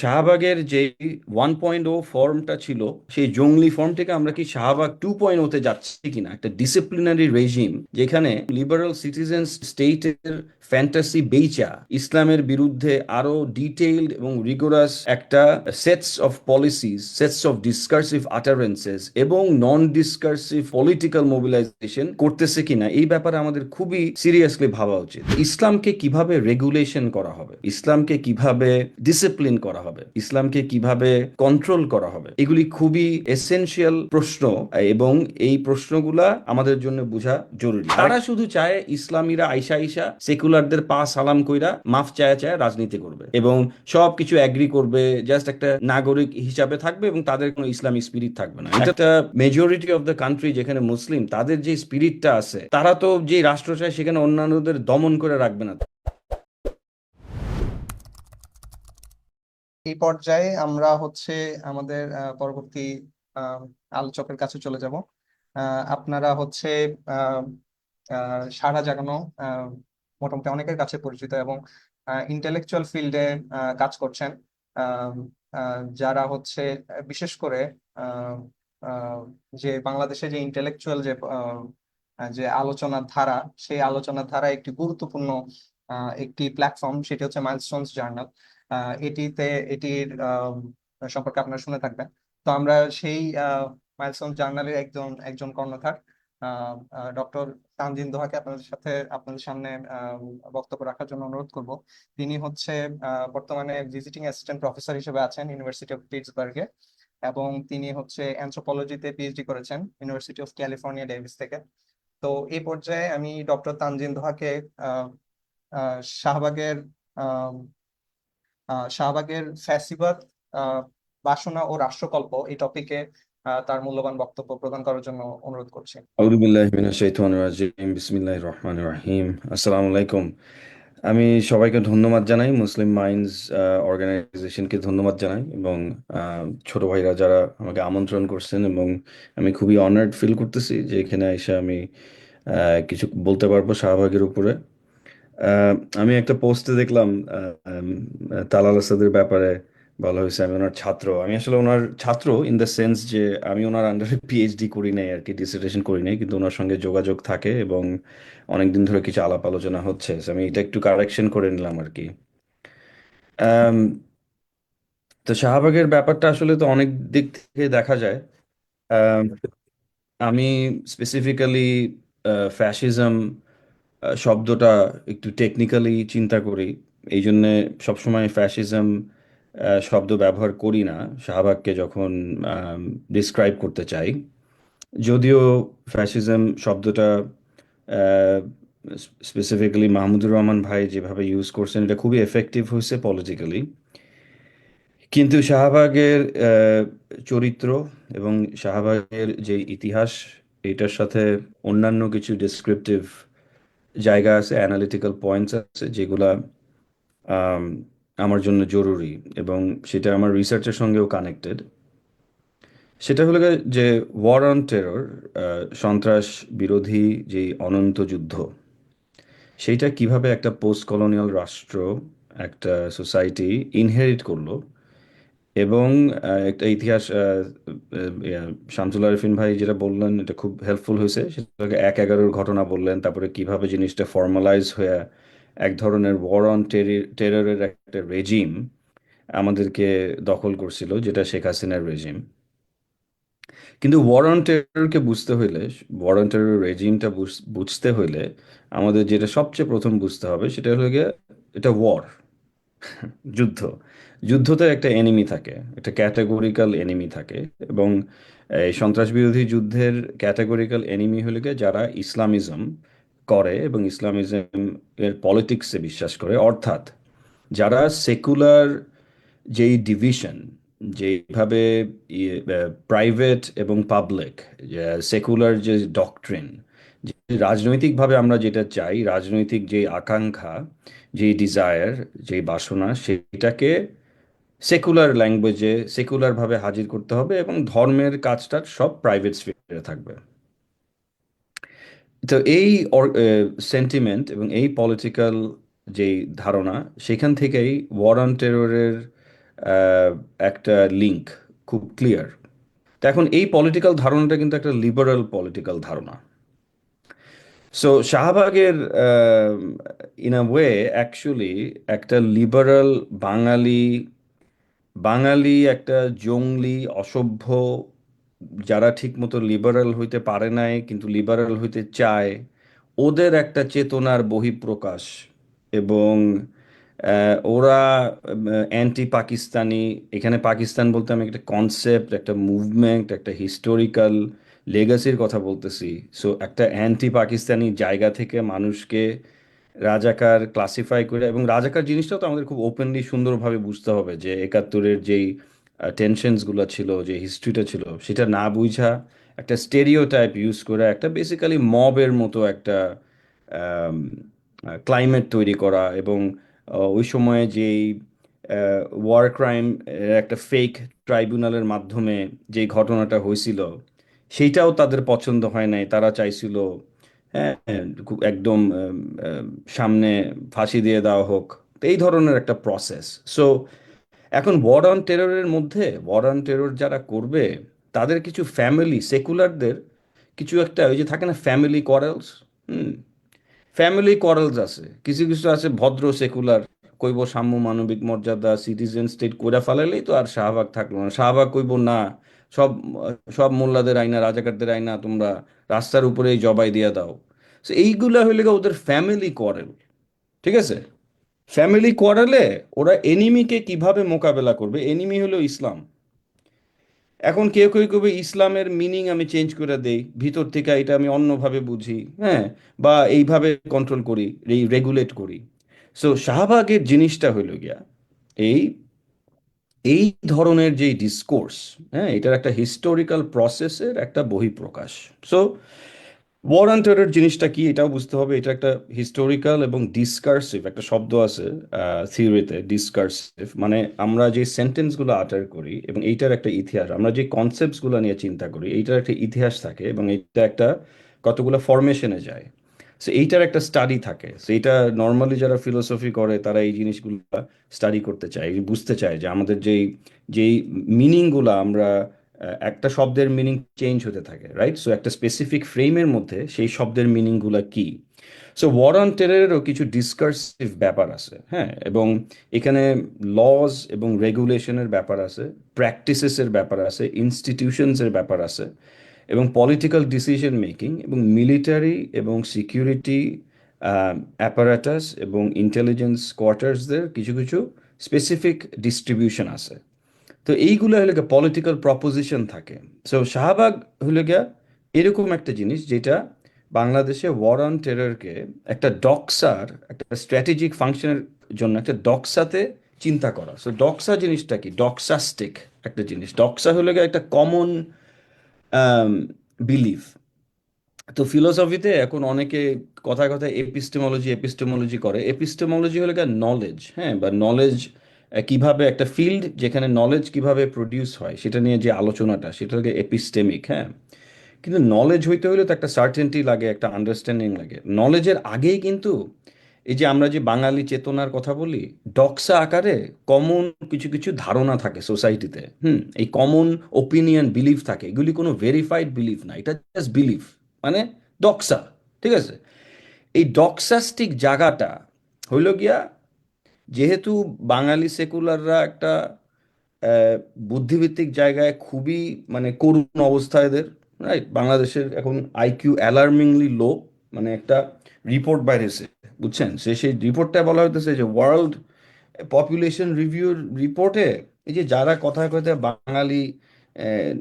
শাহবাগের যে one point ও ফর্মটা ছিল, সেই জঙ্গলি ফর্ম থেকে আমরা কি শাহবাগ টু পয়েন্ট ওতে যাচ্ছি কিনা? একটা ডিসিপ্লিনারি রেজিম যেখানে লিবারাল সিটিজেন স্টেটের ফ্যান্টাসি বেইচা, ইসলামের বিরুদ্ধে আরও ডিটেইলড এবং রিগোরাস একটা sets of policies sets of discursive utterances এবং নন ডিসকার্সিভ পলিটিক্যাল মোবিলাইজেশন করতেছে কিনা, এই ব্যাপারে আমাদের খুবই সিরিয়াসলি ভাবা উচিত। ইসলামকে কীভাবে রেগুলেশন করা হবে? ইসলামকে কীভাবে ডিসিপ্লিন করা হবে? ইসলামকে কীভাবে কন্ট্রোল করা হবে? এগুলি খুবই এসেনশিয়াল প্রশ্ন এবং এই প্রশ্নগুলা আমাদের জন্য বোঝা জরুরি। তারা শুধু চায় ইসলামীরা আইসা আইসা সেকুলারদের পা সালাম কইরা মাফ চায় চায় রাজনীতি করবে এবং সবকিছু অ্যাগ্রি করবে জাস্ট একটা নাগরিক হিসাবে থাকবে এবং তাদের কোনো ইসলামিক স্পিরিট থাকবে না। একটা মেজরিটি অফ দ্য কান্ট্রি যেখানে মুসলিম তাদের যে স্পিরিটটা আছে তারা তো যে রাষ্ট্র চায় সেখানে অন্যান্যদের দমন করে রাখবে না। এই পর্যায়ে আমরা হচ্ছে আমাদের পরবর্তী আলোচকের কাছে চলে যাব। আপনারা হচ্ছে সাড়া জাগানো মোটামুটি অনেকের কাছে পরিচিত এবং ইন্টেলেকচুয়াল ফিল্ডে কাজ করছেন। যারা হচ্ছে, বিশেষ করে যে বাংলাদেশে যে ইন্টেলেকচুয়াল যে যে আলোচনার ধারা, সেই আলোচনার ধারা একটি গুরুত্বপূর্ণ একটি প্ল্যাটফর্ম সেটি হচ্ছে মাইলস্টোনস জার্নাল এটিতে, এটির সম্পর্কে আপনারা শুনে থাকবেন। তো আমরা সেই মাইলস্টোন জার্নালের একজন একজন কর্ণধার ডক্টর তানজিন দোহাকে আপনাদের সাথে, আপনাদের সামনে বক্তব্য রাখার জন্য অনুরোধ করব। তিনি হচ্ছে বর্তমানে ভিজিটিং অ্যাসিস্ট্যান্ট প্রফেসর হিসেবে আছেন ইউনিভার্সিটি অফ পিটসবার্গে এবং তিনি হচ্ছে অ্যানথ্রোপোলজিতে পিএইচডি করেছেন ইউনিভার্সিটি অফ ক্যালিফোর্নিয়া ডেভিস থেকে। তো এই পর্যায়ে আমি ডক্টর তানজিন দোহাকে শাহবাগের শাহবাগের ফ্যাসিবাদ বাসনা ও রাষ্ট্রকল্প এই টপিকে তার মূল্যবান বক্তব্য প্রদান করার জন্য অনুরোধ করছি। বিসমিল্লাহির রহিম। আসসালামু আলাইকুম। আমি সবাইকে ধন্যবাদ জানাই, মুসলিম মাইন্ডস অর্গানাইজেশনকে ধন্যবাদ জানাই এবং ছোট ভাইরা যারা আমাকে আমন্ত্রণ করছেন এবং আমি খুবই অনার্ড ফিল করতেছি যে এখানে এসে আমি কিছু বলতে পারব শাহবাগের উপরে। আমি একটা পোস্টে দেখলাম তালাল আসাদের ব্যাপারে বলা হয়েছে, আমি ওনার ছাত্র। আমি আসলে ওনার ছাত্র ইন দ্য সেন্স যে আমি ওনার আন্ডারে পিএইচডি করি নাই আর কি ডিসার্টেশন করি নাই, কিন্তু ওনার সঙ্গে যোগাযোগ থাকে এবং অনেকদিন ধরে কিছু আলাপ আলোচনা হচ্ছে। আমি এটা একটু কারেকশন করে নিলাম আর কি। তো শাহবাগের ব্যাপারটা আসলে তো অনেক দিক থেকে দেখা যায়। আমি স্পেসিফিক্যালি ফ্যাসিজম শব্দটা একটু টেকনিক্যালি চিন্তা করি। এই জন্যে সবসময় ফ্যাসিজম শব্দ ব্যবহার করি না। শাহবাগকে যখন ডিসক্রাইব করতে চাই, যদিও ফ্যাসিজম শব্দটা স্পেসিফিক্যালি মাহমুদুর রহমান ভাই যেভাবে ইউজ করছেন, এটা খুবই এফেক্টিভ হয়েছে পলিটিক্যালি কিন্তু শাহবাগের চরিত্র এবং শাহবাগের যে ইতিহাস, এটার সাথে অন্যান্য কিছু ডেসক্রিপটিভ জায়গা আছে অ্যানালিটিক্যাল পয়েন্টস আছে, যেগুলা আমার জন্য জরুরি এবং সেটা আমার রিসার্চের সঙ্গেও কানেক্টেড সেটা হলো যে ওয়ার অন টেরর সন্ত্রাস বিরোধী যে অনন্ত যুদ্ধ, সেইটা কীভাবে একটা পোস্ট কলোনিয়াল রাষ্ট্র, একটা সোসাইটি ইনহেরিট করল এবং একটা ইতিহাস শামসুল আরিফিন ভাই যেটা বললেন, এটা খুব হেল্পফুল হয়েছে। সেটাকে এক এগারোর ঘটনা বললেন, তারপরে কীভাবে জিনিসটা ফর্মালাইজ হয়ে এক ধরনের ওয়ার অন টেররের একটা রেজিম আমাদেরকে দখল করছিল, যেটা শেখ হাসিনার রেজিম কিন্তু ওয়ার অন টেররকে বুঝতে হইলে ওয়ার অন টেরর রেজিমটা বুঝতে হইলে আমাদের যেটা সবচেয়ে প্রথম বুঝতে হবে, সেটা হলো গিয়ে, এটা ওয়ার যুদ্ধ। যুদ্ধতে একটা এনিমি থাকে, একটা ক্যাটাগরিক্যাল এনিমি থাকে এবং, এই সন্ত্রাস বিরোধী যুদ্ধের ক্যাটাগরিক্যাল এনিমি হলে যারা ইসলামিজম করে এবং ইসলামিজম এর পলিটিক্সে বিশ্বাস করে। অর্থাৎ যারা সেকুলার যেই ডিভিশন যেভাবে প্রাইভেট এবং পাবলিক সেকুলার যে ডকট্রিন রাজনৈতিকভাবে আমরা যেটা চাই, রাজনৈতিক যে আকাঙ্ক্ষা যে ডিজায়ার যে বাসনা, সেটাকে সেকুলার ল্যাঙ্গুয়েজে সেকুলারভাবে হাজির করতে হবে এবং ধর্মের কাজটা সব প্রাইভেট স্ফিয়ারে থাকবে। তো এই সেন্টিমেন্ট এবং এই পলিটিক্যাল যেই ধারণা, সেখান থেকেই ওয়ার অন টেররের একটা লিঙ্ক খুব ক্লিয়ার তো এখন এই পলিটিক্যাল ধারণাটা কিন্তু একটা লিবারাল পলিটিক্যাল ধারণা। সো শাহবাগের ইন আ ওয়ে অ্যাকচুয়ালি একটা লিবারাল বাঙালি বাঙালি একটা জংলি অসভ্য, যারা ঠিকমতো লিবারাল হইতে পারে নাই, কিন্তু লিবারাল হইতে চায়, ওদের একটা চেতনার বহিঃপ্রকাশ এবং ওরা অ্যান্টি পাকিস্তানি এখানে পাকিস্তান বলতে আমি একটা কনসেপ্ট একটা মুভমেন্ট একটা হিস্টোরিক্যাল লেগাসির কথা বলতেছি। সো একটা অ্যান্টি পাকিস্তানি জায়গা থেকে মানুষকে রাজাকার ক্লাসিফাই করে এবং রাজাকার জিনিসটাও তো আমাদের খুব ওপেনলি সুন্দরভাবে বুঝতে হবে যে একাত্তরের যেই টেনশনসগুলো ছিল, যে হিস্ট্রিটা ছিল, সেটা না বুঝা, একটা স্টেরিও টাইপ ইউজ করে, একটা বেসিক্যালি মবের মতো একটা ক্লাইমেট তৈরি করা এবং ওই সময়ে যেই ওয়ার ক্রাইম একটা ফেক ট্রাইব্যুনালের মাধ্যমে যে ঘটনাটা হয়েছিল, সেইটাও তাদের পছন্দ হয় নাই। তারা চাইছিল হ্যাঁ একদম সামনে ফাঁসি দিয়ে দেওয়া হোক তো এই ধরনের একটা প্রসেস সো এখন ওয়ার অন টেররের মধ্যে ওয়ার অন টেরর যারা করবে, তাদের কিছু ফ্যামিলি সেকুলারদের কিছু একটা, ওই যে থাকে না ফ্যামিলি কোয়ারেলস হুম ফ্যামিলি কোয়ারেলস আছে। কিছু কিছু আছে ভদ্র সেকুলার কইব সাম্য মানবিক মর্যাদা সিটিজেন স্টেট কইরা ফেলাইলেই তো আর শাহবাগ থাকল না। শাহবাগ কইব না, সব সব মোল্লাদের আইনা, রাজাকারদের আইনা তোমরা রাস্তার উপরে জবাই দিয়ে দাও। তো এইগুলা হইলে ওদের ফ্যামিলি কোয়ারেল ঠিক আছে? ফ্যামিলি কোয়ারেলে ওরা এনিমিকে কীভাবে মোকাবেলা করবে? এনিমি হলো ইসলাম। এখন কেউ কেউ কেউ ইসলামের মিনিং আমি চেঞ্জ করে দেই। ভিতর থেকে এটা আমি অন্যভাবে বুঝি। হ্যাঁ? বা এইভাবে কন্ট্রোল করি রেগুলেট করি। সো শাহবাগের জিনিসটা হইল গিয়া, এই এই ধরনের যে ডিসকোর্স হ্যাঁ এটার একটা হিস্টোরিক্যাল প্রসেসের একটা বহিঃপ্রকাশ। সো ওয়ার টেরর জিনিসটা কি এটাও বুঝতে হবে। এটা একটা হিস্টোরিক্যাল এবং ডিসকার্সিভ একটা শব্দ আছে থিওরিতে ডিসকার্সিভ মানে আমরা যে সেন্টেন্সগুলো আটার করি এবং এইটার একটা ইতিহাস, আমরা যে কনসেপ্টসগুলো নিয়ে চিন্তা করি, এইটার একটা ইতিহাস থাকে এবং এইটা একটা কতগুলো ফরমেশনে যায়। সো এইটার একটা স্টাডি থাকে। সো এইটা নর্মালি যারা ফিলোসফি করে, তারা এই জিনিসগুলো স্টাডি করতে চায় বুঝতে চায় যে আমাদের যেই যেই মিনিংগুলো আমরা একটা শব্দের মিনিং চেঞ্জ হতে থাকে রাইট সো একটা স্পেসিফিক ফ্রেমের মধ্যে সেই শব্দের মিনিংগুলো কি? সো ওয়ার অন টেররেরও কিছু ডিসকার্সিভ ব্যাপার আছে হ্যাঁ? এবং এখানে লজ এবং রেগুলেশনের ব্যাপার আছে প্র্যাকটিসেসের ব্যাপার আছে ইনস্টিটিউশনসের ব্যাপার আছে। এবং পলিটিক্যাল ডিসিশন মেকিং এবং মিলিটারি এবং সিকিউরিটি অ্যাপারেটাস এবং ইন্টেলিজেন্স কোয়ার্টার্সদের কিছু কিছু স্পেসিফিক ডিস্ট্রিবিউশন আছে। তো এইগুলো হলো গিয়ে পলিটিক্যাল প্রপোজিশন থাকে। সো শাহবাগ হলো গিয়া এরকম একটা জিনিস যেটা বাংলাদেশে ওয়ার অন টেররকে একটা ডক্সার একটা স্ট্র্যাটেজিক ফাংশনের জন্য একটা ডক্সাতে চিন্তা করা। সো ডক্সা জিনিসটা কি? ডক্সাস্টিক একটা জিনিস। ডক্সা হলো গিয়ে একটা কমন বিলিফ তো ফিলোসফিতে এখন অনেকে কথায় কথায় এপিস্টেমোলজি এপিস্টেমোলজি করে। এপিস্টেমোলজি হলো গিয়ে নলেজ হ্যাঁ? বা নলেজ কীভাবে একটা ফিল্ড যেখানে নলেজ কীভাবে প্রডিউস হয়, সেটা নিয়ে যে আলোচনাটা, সেটা হলো এপিস্টেমিক হ্যাঁ? কিন্তু নলেজ হইতে হলে তো একটা সার্টেনটি লাগে, একটা আন্ডারস্ট্যান্ডিং লাগে। নলেজের আগেই কিন্তু এই যে আমরা যে বাঙালি চেতনার কথা বলি, ডক্সা আকারে কমন কিছু কিছু ধারণা থাকে সোসাইটিতে হুম, এই কমন ওপিনিয়ন বিলিফ থাকে। এগুলি কোনো ভেরিফাইড বিলিফ না, এটা জাস্ট বিলিফ মানে ডক্সা, ঠিক আছে? এই ডক্সাস্টিক জায়গাটা হইল গিয়া, যেহেতু বাঙালি সেকুলাররা একটা বুদ্ধিভিত্তিক জায়গায় খুবই মানে করুণ অবস্থা এদের রাইট বাংলাদেশের এখন আইকিউ অ্যালার্মিংলি লো মানে একটা রিপোর্ট বাইরেছে বুঝছেন? সে সেই রিপোর্টটা বলা হইতেছে যে ওয়ার্ল্ড পপুলেশন রিভিউর রিপোর্টে এই যে যারা কথায় কথায় বাঙালি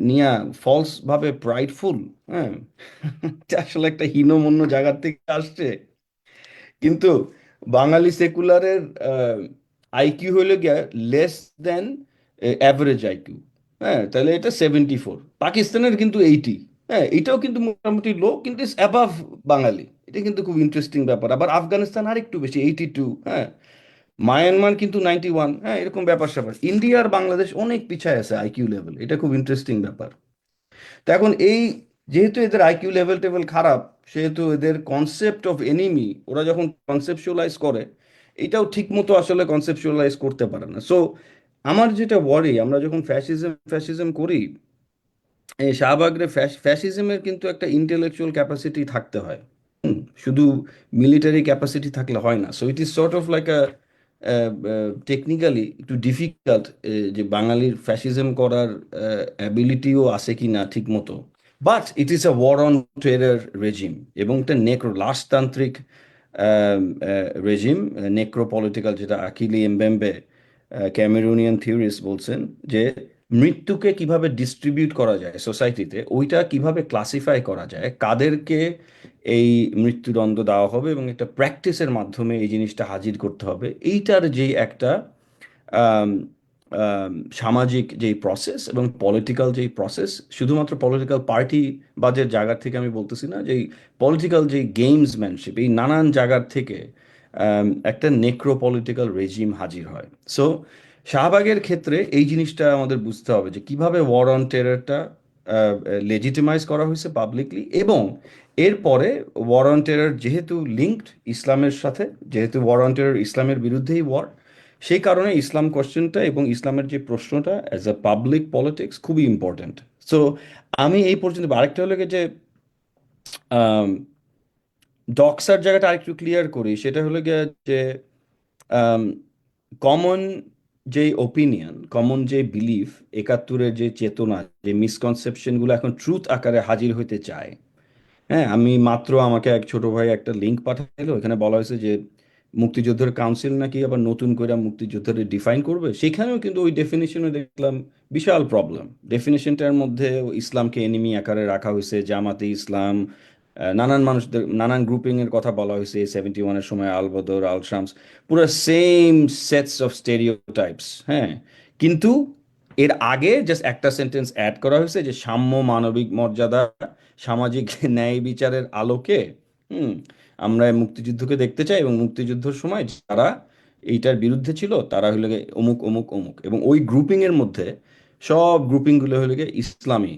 নিয়া ফলস ভাবে প্রাইডফুল হ্যাঁ আসলে একটা হীনমন্য জায়গার থেকে আসছে। কিন্তু বাঙালি সেকুলারের আইকিউ হইলে গিয়া লেস দেন অ্যাভারেজ আইকিউ হ্যাঁ? তাহলে এটা সেভেন্টি ফোর পাকিস্তানের কিন্তু এইটি হ্যাঁ এটাও কিন্তু মোটামুটি লো কিন্তু ইটস অ্যাবাভ বাঙালি। এটা কিন্তু খুব ইন্টারেস্টিং ব্যাপার। আবার আফগানিস্তান আরেকটু বেশি এইটি টু হ্যাঁ। মায়ানমার কিন্তু নাইনটি ওয়ান হ্যাঁ এরকম ব্যাপার স্যাপার। ইন্ডিয়া আর বাংলাদেশ অনেক পিছায় আছে আইকিউ লেভেল এটা খুব ইন্টারেস্টিং ব্যাপার। তো এখন এই, যেহেতু এদের আইকিউ লেভেল টেভেল খারাপ, সেহেতু এদের কনসেপ্ট অফ এনিমি ওরা যখন কনসেপচুয়ালাইজ করে, এটাও ঠিক মতো আসলে কনসেপচুয়ালাইজ করতে পারে না। সো আমার যেটা ওয়ারি আমরা যখন ফ্যাসিজম ফ্যাসিজম করি এই শাহবাগের ফ্যাসিজমের কিন্তু একটা ইন্টেলেকচুয়াল ক্যাপাসিটি থাকতে হয়। শুধু মিলিটারি ক্যাপাসিটি থাকলে হয় না। So it is sort of like a technically একটু ডিফিকাল্ট যে বাঙালির ফ্যাসিজম করার অ্যাবিলিটিও আছে কি না ঠিক মতো। But it is a war on terror regime এবং একটা নেক্রো লাশতান্ত্রিক রেজিম নেক্রো পলিটিক্যাল যেটা আকিলি এমবেম্বে ক্যামেরুনিয়ান থিওরিস্ট বলছেন যে মৃত্যুকে কীভাবে ডিস্ট্রিবিউট করা যায় সোসাইটিতে ওইটা কীভাবে ক্লাসিফাই করা যায়, কাদেরকে এই মৃত্যুদণ্ড দেওয়া হবে এবং একটা প্র্যাকটিসের মাধ্যমে এই জিনিসটা হাজির করতে হবে, এইটার যে একটা সামাজিক যেই প্রসেস এবং পলিটিক্যাল যেই প্রসেস শুধুমাত্র পলিটিক্যাল পার্টি বা যে জায়গা থেকে আমি বলতেছি না যে পলিটিক্যাল যে গেমসম্যানশিপ এই নানান জায়গার থেকে একটা নেক্রো পলিটিক্যাল রেজিম হাজির হয়। সো শাহবাগের ক্ষেত্রে এই জিনিসটা আমাদের বুঝতে হবে যে কীভাবে ওয়ার অন টেররটা লেজিটিমাইজ করা হয়েছে পাবলিকলি এবং এরপরে ওয়ার অন টেরর যেহেতু লিঙ্কড ইসলামের সাথে, যেহেতু ওয়ার অন টেরর ইসলামের বিরুদ্ধেই ওয়ার সেই কারণে ইসলাম কোশ্চেনটা এবং ইসলামের যে প্রশ্নটা অ্যাজ আ পাবলিক পলিটিক্স খুবই ইম্পর্ট্যান্ট সো আমি এই পর্যন্ত, আরেকটা হলো যে ডক্সার জায়গাটা আরেকটু ক্লিয়ার করি, সেটা হলো গিয়ে যে কমন যে ওপিনিয়ন কমন যে বিলিফ একাত্তরের যে চেতনা, যে মিসকনসেপশনগুলো এখন ট্রুথ আকারে হাজির হইতে চায়। হ্যাঁ আমি মাত্র আমাকে এক ছোট ভাই একটা লিঙ্ক পাঠাইলো, এখানে বলা হয়েছে যে মুক্তিযোদ্ধার কাউন্সিল নাকি আবার নতুন করে মুক্তিযোদ্ধারে ডিফাইন করবে। সেখানেও কিন্তু ওই ডেফিনেশনে দেখলাম বিশাল প্রবলেম ডেফিনেশনটার মধ্যে ইসলামকে এনিমি আকারে রাখা হয়েছে জামাতে ইসলাম নানান মানুষদের, নানান গ্রুপিং এর কথা বলা হয়েছে সেভেন্টি ওয়ানের সময় আল বদর, আল শামস, পুরো সেম সেটস অফ স্টেরিওটাইপস হ্যাঁ? কিন্তু এর আগে জাস্ট একটা সেন্টেন্স অ্যাড করা হয়েছে যে সাম্য মানবিক মর্যাদা, সামাজিক ন্যায় বিচারের আলোকে, হুম, আমরা মুক্তিযুদ্ধকে দেখতে চাই এবং মুক্তিযুদ্ধের সময় যারা এইটার বিরুদ্ধে ছিল, তারা হলো অমুক অমুক অমুক এবং ওই গ্রুপিং এর মধ্যে সব গ্রুপিংগুলো হলো ইসলামী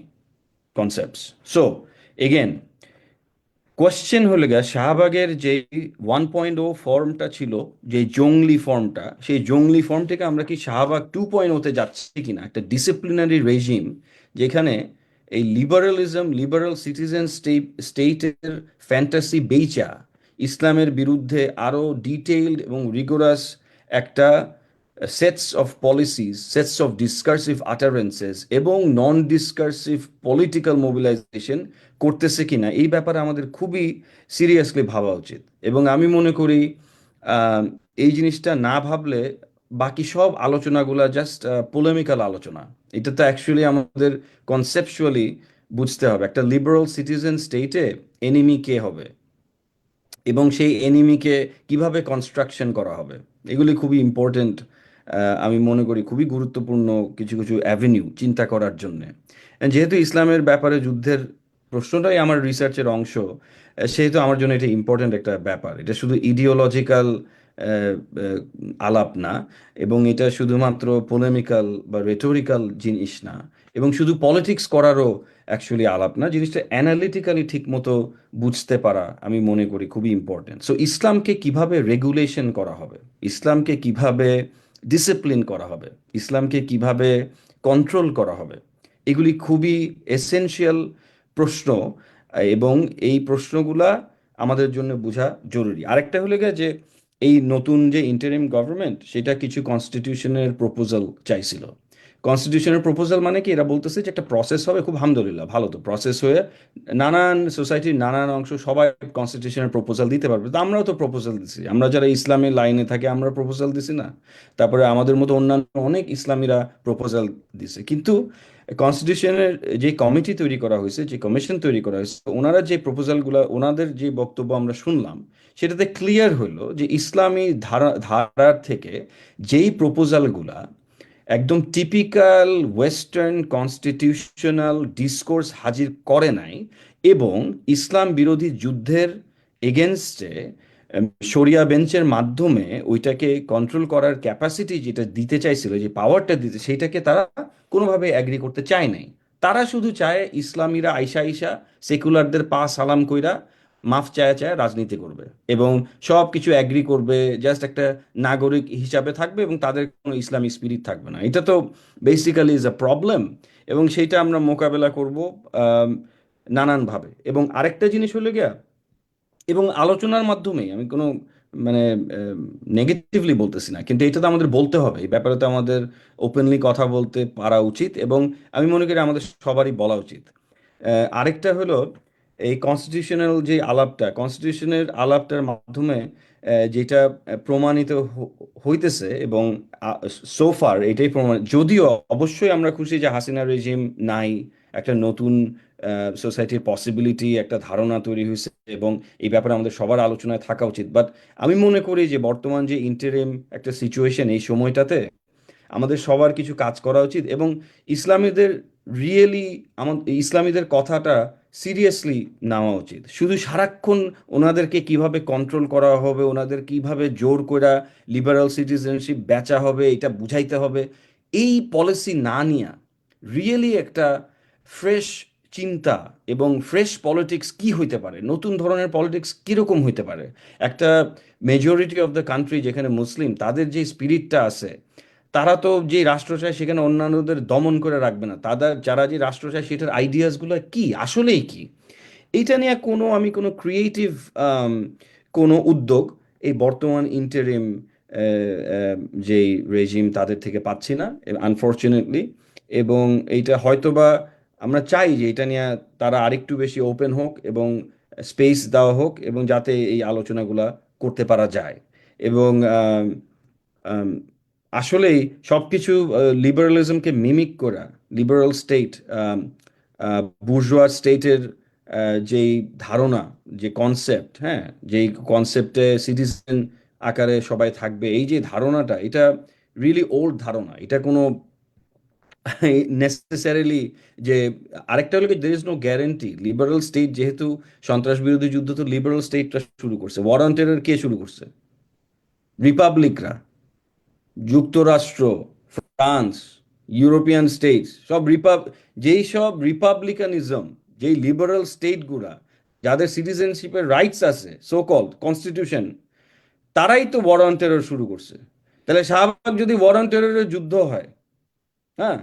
কনসেপ্টস সো এগেন কোয়েশ্চেন হলে গিয়ে শাহবাগের যে ওয়ান পয়েন্ট ও ফর্মটা ছিল যে জঙ্গলি ফর্মটা সেই জঙ্গলি ফর্ম থেকে আমরা কি শাহবাগ টু পয়েন্ট ওতে যাচ্ছি কিনা? একটা ডিসিপ্লিনারি রেজিম যেখানে এই লিবারালিজম লিবারাল সিটিজেন স্টেট স্টেটের ফ্যান্টাসি বেইচা, ইসলামের বিরুদ্ধে আরও ডিটেইলড এবং রিগোরাস একটা sets of policies sets of discursive utterances এবং নন ডিসকার্সিভ পলিটিক্যাল মোবিলাইজেশন করতেছে কিনা, এই ব্যাপারে আমাদের খুবই সিরিয়াসলি ভাবা উচিত। এবং আমি মনে করি এই জিনিসটা না ভাবলে বাকি সব আলোচনাগুলা জাস্ট পোলেমিক্যাল আলোচনা। এটা তো অ্যাকচুয়ালি আমাদের কনসেপচুয়ালি বুঝতে হবে। একটা লিবারাল সিটিজেন স্টেটে এনিমি কে হবে? এবং সেই এনিমিকে কীভাবে কনস্ট্রাকশন করা হবে? এগুলি খুবই ইম্পর্টেন্ট আমি মনে করি খুবই গুরুত্বপূর্ণ কিছু কিছু অ্যাভিনিউ চিন্তা করার জন্যে। যেহেতু ইসলামের ব্যাপারে যুদ্ধের প্রশ্নটাই আমার রিসার্চের অংশ সেহেতু আমার জন্য এটা ইম্পর্টেন্ট একটা ব্যাপার। এটা শুধু ইডিওলজিক্যাল আলাপ না, এবং এটা শুধুমাত্র পোলেমিক্যাল বা রেটোরিক্যাল জিনিস না, এবং শুধু পলিটিক্স করারও অ্যাকচুয়ালি আলাপ না, জিনিসটা অ্যানালিটিক্যালি ঠিক মতো বুঝতে পারা আমি মনে করি খুবই ইম্পর্টেন্ট সো ইসলামকে কীভাবে রেগুলেশন করা হবে? ইসলামকে কীভাবে ডিসিপ্লিন করা হবে, ইসলামকে কীভাবে কন্ট্রোল করা হবে, এগুলি খুবই এসেনশিয়াল প্রশ্ন, এবং এই প্রশ্নগুলা আমাদের জন্য বোঝা জরুরি। আরেকটা হলে গিয়ে যে, এই নতুন যে ইন্টারিম গভর্নমেন্ট সেটা কিছু কনস্টিটিউশনের প্রপোজাল চাইছিল। কনস্টিটিউশনের প্রপোজাল মানে কি? এরা বলতেছে যে একটা প্রসেস হবে, খুব আলহামদুলিল্লাহ ভালো তো। প্রসেস হয়ে নানান সোসাইটির নানান অংশ সবাই কনস্টিটিউশনের প্রপোজাল দিতে পারবে। তো আমরাও তো প্রপোজাল দিছি। আমরা যারা ইসলামের লাইনে থাকি, আমরা প্রপোজাল দিছি না। তারপরে আমাদের মতো অন্যান্য অনেক ইসলামীরা প্রপোজাল দিছে। কিন্তু কনস্টিটিউশনের যে কমিটি তৈরি করা হয়েছে, যে কমিশন তৈরি করা হয়েছে, ওনারা যে প্রপোজালগুলো ওনাদের যে বক্তব্য আমরা শুনলাম, সেটাতে ক্লিয়ার হলো যে ইসলামী ধারা, ধারার থেকে যেই প্রপোজালগুলা একদম টিপিক্যাল ওয়েস্টার্ন কনস্টিটিউশনাল ডিসকোর্স হাজির করে নাই এবং ইসলাম বিরোধী যুদ্ধের এগেনস্টে শরিয়া বেঞ্চের মাধ্যমে ওইটাকে কন্ট্রোল করার ক্যাপাসিটি যেটা দিতে চাইছিল, যে পাওয়ারটা দিতে, সেইটাকে তারা কোনোভাবে অ্যাগ্রি করতে চায় নাই। তারা শুধু চায় ইসলামীরা আইসা আইসা সেকুলারদের পা সালাম কইরা মাফ চায়া চায়া রাজনীতি করবে এবং সব কিছু অ্যাগ্রি করবে জাস্ট একটা নাগরিক হিসাবে থাকবে এবং তাদের কোনো ইসলামিক স্পিরিট থাকবে না। এটা তো বেসিক্যালি ইজ আ প্রবলেম এবং সেইটা আমরা মোকাবেলা করব নানানভাবে। এবং আরেকটা জিনিস হলো গিয়া, এবং আলোচনার মাধ্যমে, আমি কোনো মানে নেগেটিভলি বলতেছি না, কিন্তু এটা তো আমাদের বলতে হবে। এই ব্যাপারে তো আমাদের ওপেনলি কথা বলতে পারা উচিত এবং আমি মনে করি আমাদের সবারই বলা উচিত। আরেকটা হলো এই কনস্টিটিউশনাল যে আলাপটা কনস্টিটিউশনের আলাপটার মাধ্যমে যেটা প্রমাণিত হইতেছে এবং সোফার এটাই প্রমাণ, যদিও অবশ্যই আমরা খুশি যে হাসিনা রেজিম নাই, একটা নতুন সোসাইটির পসিবিলিটি একটা ধারণা তৈরি হয়েছে এবং এই ব্যাপারে আমাদের সবার আলোচনায় থাকা উচিত। বাট আমি মনে করি যে বর্তমান যে ইন্টারিম একটা সিচুয়েশন এই সময়টাতে, আমাদের সবার কিছু কাজ করা উচিত এবং ইসলামীদের রিয়েলি আমাদের ইসলামীদের কথাটা সিরিয়াসলি নেওয়া উচিত। শুধু সারাক্ষণ ওনাদেরকে কীভাবে কন্ট্রোল করা হবে, ওনাদের কীভাবে জোর করে লিবারাল সিটিজেনশিপ বেচা হবে, এটা বুঝাইতে হবে, এই পলিসি না নিয়া রিয়েলি একটা ফ্রেশ চিন্তা এবং ফ্রেশ পলিটিক্স কি হইতে পারে, নতুন ধরনের পলিটিক্স কীরকম হইতে পারে? একটা মেজরিটি অফ দ্য কান্ট্রি যেখানে মুসলিম তাদের যে স্পিরিটটা আছে তারা তো যে রাষ্ট্র চায় সেখানে অন্যান্যদের দমন করে রাখবে না, তাদের যারা যে রাষ্ট্র চায় সেটার আইডিয়াসগুলো কি, আসলেই কি? এইটা নিয়ে কোনো, আমি কোনো ক্রিয়েটিভ কোনো উদ্যোগ এই বর্তমান ইন্টারিম যেই রেজিম তাদের থেকে পাচ্ছি না আনফর্চুনেটলি এবং এইটা হয়তোবা আমরা চাই যে এটা নিয়ে তারা আরেকটু বেশি ওপেন হোক এবং স্পেস দেওয়া হোক এবং যাতে এই আলোচনাগুলা করতে পারা যায় এবং আসলেই সব কিছু লিবারালিজমকে মিমিক করা লিবারাল স্টেট বুর্জোয়া স্টেটের যেই ধারণা, যে কনসেপ্ট হ্যাঁ যেই কনসেপ্টে সিটিজেন আকারে সবাই থাকবে, এই যে ধারণাটা, এটা রিয়েলি ওল্ড ধারণা, এটা কোনো নেসেসারিলি যে আরেকটা হলো there is no guarantee liberal state যেহেতু সন্ত্রাস বিরোধী যুদ্ধ তো লিবারাল স্টেটটা শুরু করছে ওয়ার অন টেরর কে শুরু করছে? রিপাবলিকরা যুক্তরাষ্ট্র, ফ্রান্স, ইউরোপিয়ান স্টেটস, সব রিপাব, যেই সব রিপাবলিকানিজম, যেই লিবারাল স্টেটগুলা, যাদের সিটিজেনশিপের রাইটস আছে সো কল্ড কনস্টিটিউশন তারাই তো ওয়ার অন টেরর শুরু করছে। তাহলে শাহবাগ যদি ওয়ার অন টেররের যুদ্ধ হয় হ্যাঁ?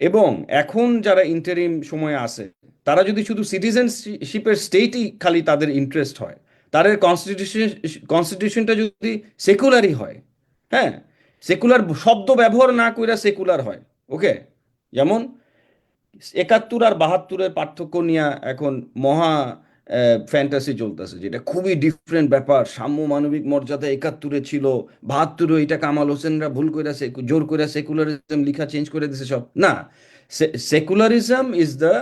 এবং এখন যারা ইন্টারিম সময়ে আছে, তারা যদি শুধু সিটিজেনশিপের স্টেটই খালি তাদের ইন্টারেস্ট হয়, তাদের কনস্টিটিউশন কনস্টিটিউশনটা যদি সেকুলারই হয় হ্যাঁ? সেকুলার শব্দ ব্যবহার না কইরা সেকুলার হয় ওকে যেমন একাত্তর আর বাহাত্তরের পার্থক্য নিয়ে এখন মহা ফ্যান্টাসি চলতেছে, যেটা খুবই ডিফারেন্ট ব্যাপার। সাম্য মানবিক মর্যাদা একাত্তরে ছিল, বাহাত্তরে এটা কামাল হোসেনরা ভুল করে জোর করে সেকুলারিজম লিখা চেঞ্জ করে দিছে সব। না secularism is the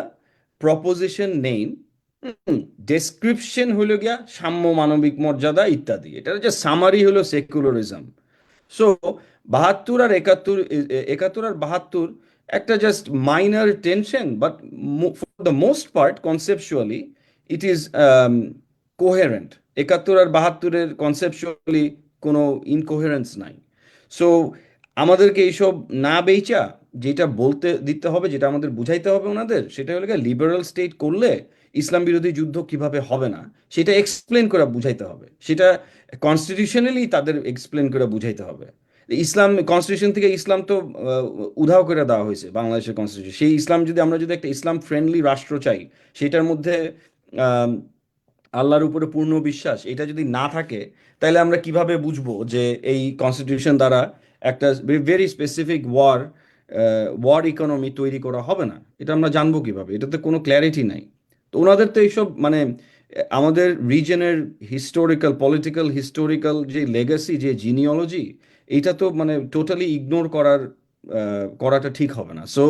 proposition name description হলো গিয়া সাম্য মানবিক মর্যাদা ইত্যাদি। এটা যে সামারি হলো সেকুলারিজম সো বাহাত্তর আর একাত্তর একাত্তর আর বাহাত্তর একটা just minor tension but for the most part conceptually it is coherent একাত্তর আর বাহাত্তরের কনসেপচুয়ালি কোনো ইনকোহেরেন্স নাই। সো আমাদেরকে এইসব না বেচা যেটা বলতে, দিতে হবে, যেটা আমাদের বুঝাইতে হবে ওনাদের, সেটা হলো লিবারাল স্টেট করলে ইসলাম বিরোধী যুদ্ধ কীভাবে হবে না, সেটা এক্সপ্লেন করে বুঝাইতে হবে। সেটা কনস্টিটিউশনালি তাদের এক্সপ্লেন করে বুঝাইতে হবে। ইসলাম কনস্টিটিউশন থেকে ইসলাম তো উধাও করে দেওয়া হয়েছে বাংলাদেশের কনস্টিটিউশন সেই ইসলাম যদি আমরা যদি একটা ইসলাম ফ্রেন্ডলি রাষ্ট্র চাই, সেটার মধ্যে আল্লাহর উপরে পূর্ণ বিশ্বাস, এটা যদি না থাকে, তাহলে আমরা কীভাবে বুঝব যে এই কনস্টিটিউশন দ্বারা একটা very specific war war economy তৈরি করা হবে না? এটা আমরা জানব কীভাবে? এটাতে কোনো ক্ল্যারিটি নাই। তো ওনাদের তো এইসব মানে আমাদের রিজনের হিস্টোরিক্যাল পলিটিক্যাল হিস্টোরিক্যাল যে লেগাসি যে জিনিওলজি এইটা তো মানে টোটালি ইগনোর করার করাটা ঠিক হবে না। সো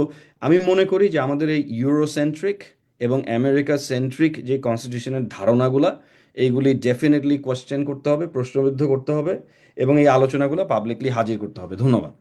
আমি মনে করি যে আমাদের এই ইউরোসেন্ট্রিক এবং আমেরিকা সেন্ট্রিক যে কনস্টিটিউশনের ধারণাগুলা, এইগুলি ডেফিনেটলি কোয়েশ্চেন করতে হবে, প্রশ্নবিদ্ধ করতে হবে এবং এই আলোচনাগুলো পাবলিকলি হাজির করতে হবে। ধন্যবাদ।